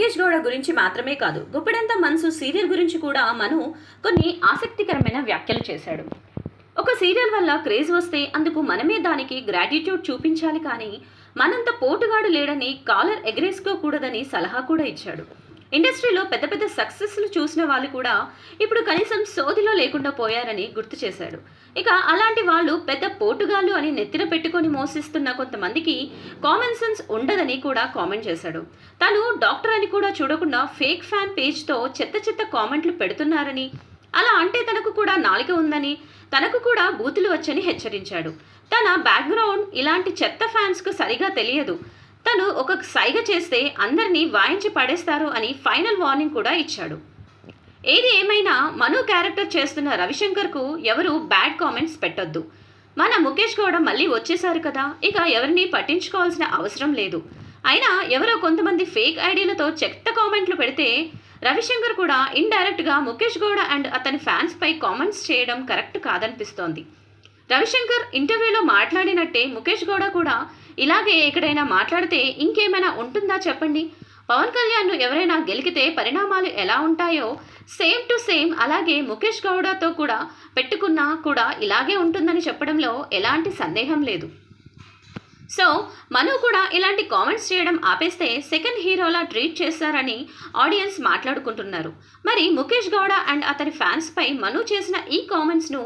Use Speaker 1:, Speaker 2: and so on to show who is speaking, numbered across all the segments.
Speaker 1: ముఖేష్ గౌడ గురించి మాత్రమే కాదు గుప్పెడంత మనసు సీరియల్ గురించి కూడా మను కొన్ని ఆసక్తికరమైన వ్యాఖ్యలు చేశాడు. ఒక సీరియల్ వల్ల క్రేజ్ వస్తే అందుకు మనమే దానికి గ్రాటిట్యూడ్ చూపించాలి కానీ మనంత పోటుగాడు లేడని కాలర్ ఎగరేసుకోకూడదని సలహా కూడా ఇచ్చాడు. ఇండస్ట్రీలో పెద్ద పెద్ద సక్సెస్లు చూసిన వాళ్ళు కూడా ఇప్పుడు కనీసం సోదిలో లేకుండా పోయారని గుర్తు చేశాడు. ఇక అలాంటి వాళ్ళు పెద్ద పోటుగాళ్ళు అని నెత్తిన పెట్టుకొని మోసిస్తున్న కొంతమందికి కామన్ సెన్స్ ఉండదని కూడా కామెంట్ చేశాడు. తను డాక్టర్ అని కూడా చూడకుండా ఫేక్ ఫ్యాన్ పేజ్తో చెత్త చెత్త కామెంట్లు పెడుతున్నారని అలా అంటే తనకు కూడా నాలుక ఉందని తనకు కూడా బూతులు వచ్చని హెచ్చరించాడు. తన బ్యాక్గ్రౌండ్ ఇలాంటి చెత్త ఫ్యాన్స్కు సరిగా తెలియదు. తను ఒక సైగ చేస్తే అందరినీ వాయించి పడేస్తారు అని ఫైనల్ వార్నింగ్ కూడా ఇచ్చాడు. ఏది ఏమైనా మను క్యారెక్టర్ చేస్తున్న రవిశంకర్కు ఎవరు బ్యాడ్ కామెంట్స్ పెట్టొద్దు. మన ముఖేష్ గౌడ మళ్ళీ వచ్చేసారు కదా ఇక ఎవరిని పట్టించుకోవాల్సిన అవసరం లేదు. అయినా ఎవరో కొంతమంది ఫేక్ ఐడియాలతో చెత్త కామెంట్లు పెడితే రవిశంకర్ కూడా ఇండైరెక్ట్గా ముఖేష్ గౌడ అండ్ అతని ఫ్యాన్స్పై కామెంట్స్ చేయడం కరెక్ట్ కాదనిపిస్తోంది. రవిశంకర్ ఇంటర్వ్యూలో మాట్లాడినట్టే ముఖేష్ గౌడ కూడా ఇలాగే ఎక్కడైనా మాట్లాడితే ఇంకేమైనా ఉంటుందా చెప్పండి? పవన్ కళ్యాణ్ను ఎవరైనా గెలికితే పరిణామాలు ఎలా ఉంటాయో సేమ్ టు సేమ్ అలాగే ముఖేష్ గౌడతో కూడా పెట్టుకున్నా కూడా ఇలాగే ఉంటుందని చెప్పడంలో ఎలాంటి సందేహం లేదు. సో మను కూడా ఇలాంటి కామెంట్స్ చేయడం ఆపేస్తే సెకండ్ హీరోలా ట్రీట్ చేస్తారని ఆడియన్స్ మాట్లాడుకుంటున్నారు. మరి ముఖేష్ గౌడ అండ్ అతని ఫ్యాన్స్పై మను చేసిన ఈ కామెంట్స్ను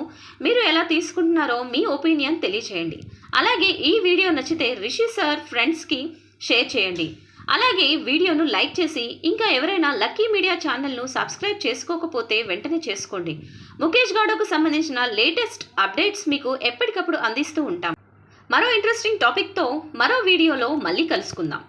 Speaker 1: మీరు ఎలా తీసుకుంటున్నారో మీ ఒపీనియన్ తెలియచేయండి. అలాగే ఈ వీడియో నచ్చితే రిషి సార్ ఫ్రెండ్స్కి షేర్ చేయండి. అలాగే వీడియోను లైక్ చేసి ఇంకా ఎవరైనా లక్కీ మీడియా ఛానల్ను సబ్స్క్రైబ్ చేసుకోకపోతే వెంటనే చేసుకోండి. ముఖేష్ గౌడకు సంబంధించిన లేటెస్ట్ అప్డేట్స్ మీకు ఎప్పటికప్పుడు అందిస్తూ ఉంటాం. మరో ఇంట్రెస్టింగ్ టాపిక్తో మరో వీడియోలో మళ్ళీ కలుసుకుందాం.